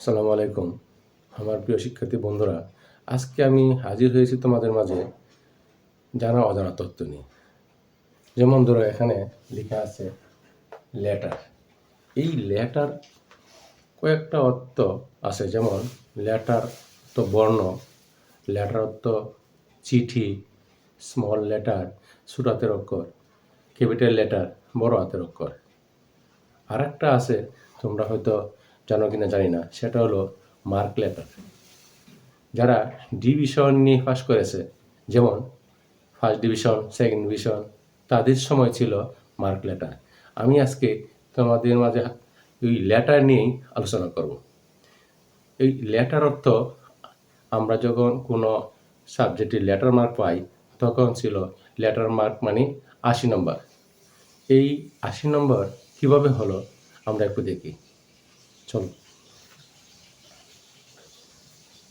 সালামু আলাইকুম। আমার প্রিয় শিক্ষার্থী বন্ধুরা, আজকে আমি হাজির হয়েছি তোমাদের মাঝে জানা অজানা তথ্য নিয়ে। যেমন ধরো এখানে লেখা আছে লেটার এই লেটার কয়েকটা অর্থ আছে। যেমন লেটার তো বর্ণ লেটার অর্থ চিঠি স্মল লেটার ছোট হাতের অক্ষর ক্যাপিটাল লেটার বড় হাতের অক্ষর। আর একটা আছে, তোমরা হয়তো জানো কিনা জানি না, সেটা হলো মার্ক লেটার যারা ডিভিশন নিয়ে পাস করেছে, যেমন ফার্স্ট ডিভিশন, সেকেন্ড ডিভিশন, তাদের সময় ছিল মার্ক লেটার আমি আজকে তোমাদের মাঝে ওই লেটার নিয়েই আলোচনা করব। এই লেটার অর্থ, আমরা যখন কোনো সাবজেক্টে লেটার মার্ক পাই, তখন ছিল লেটার মার্ক মানে আশি নম্বর। এই আশি নম্বর কীভাবে হলো, আমরা একটু দেখি। চলো।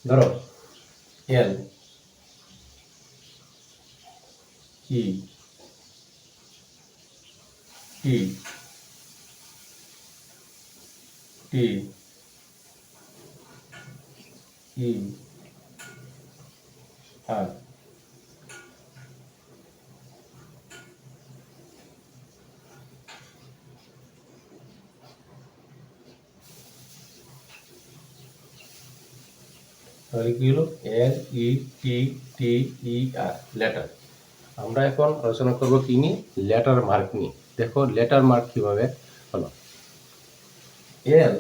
ধরো এল। ই। টি। টি। ই। আর। তাহলে কি হলো এল ই টি টি ই আর লেটার আমরা এখন আলোচনা করব কি নিয়ে? লেটার মার্ক নিয়ে। দেখো লেটার মার্ক কীভাবে হলো। এল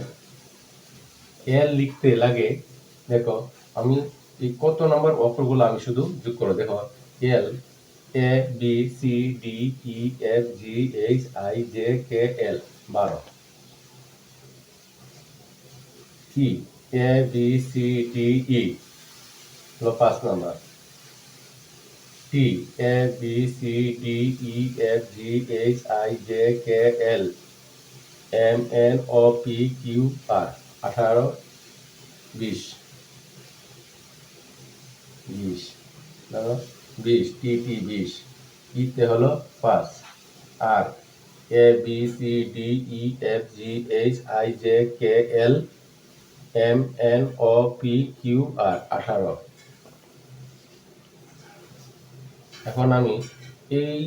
এল লিখতে লাগে, দেখো, আমি এই কত নম্বর অক্ষরগুলো আমি শুধু যোগ করো দেখো L A B C D E F G H I J K L বারো। E A B C D E হলো পাঁচ number T A B C D E F G H I J K L M N O P Q R আঠারো, বিশ। বিশ। দেখো বিশ টি টি বিশ। ইতে হলো পাঁচ। আর A B C D E F G H I J K L M N O P Q R আঠারো। এখন আমি এই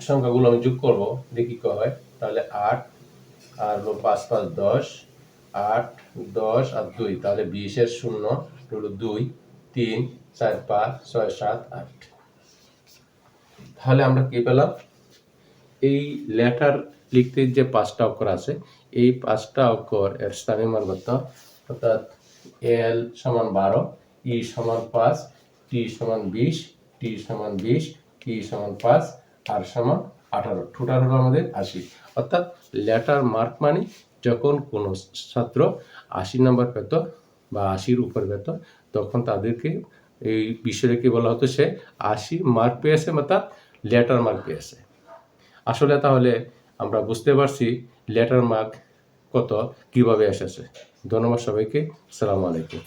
সংখ্যাগুলো আমি যোগ করব, দেখি কি হয়। তাহলে আট আর পাঁচ পাঁচ, দশ। আট, দশ আর দুই, তাহলে বিশের শূন্য হলো দুই, তিন, চার, পাঁচ, ছয়, সাত, আট। তাহলে আমরা কি পেলাম? এই লেটার লিখতে যে পাঁচটা অক্ষর আছে, এই পাঁচটা অক্ষর এর স্থানীয় মান কত অর্থাৎ এল সমান বারো, ই সমান পাঁচ, টি সমান বিশ, টি সমান বিশ টি সমান পাঁচ, আর সমান আঠারো। টোটাল হলো আমাদের আশি। অর্থাৎ লেটার মার্ক মানে যখন কোনো ছাত্র আশি নম্বর পেত বা আশির উপর পেত, তখন তাদেরকে এই বিষয়টাকে বলা হতো সে আশি মার্ক পেয়েছে, অর্থাৎ লেটার মার্ক পেয়েছে। আসলে তাহলে আমরা বুঝতে পারছি লেটার মার্ক কত কীভাবে এসেছে। ধন্যবাদ সবাইকে। সালামু আলাইকুম।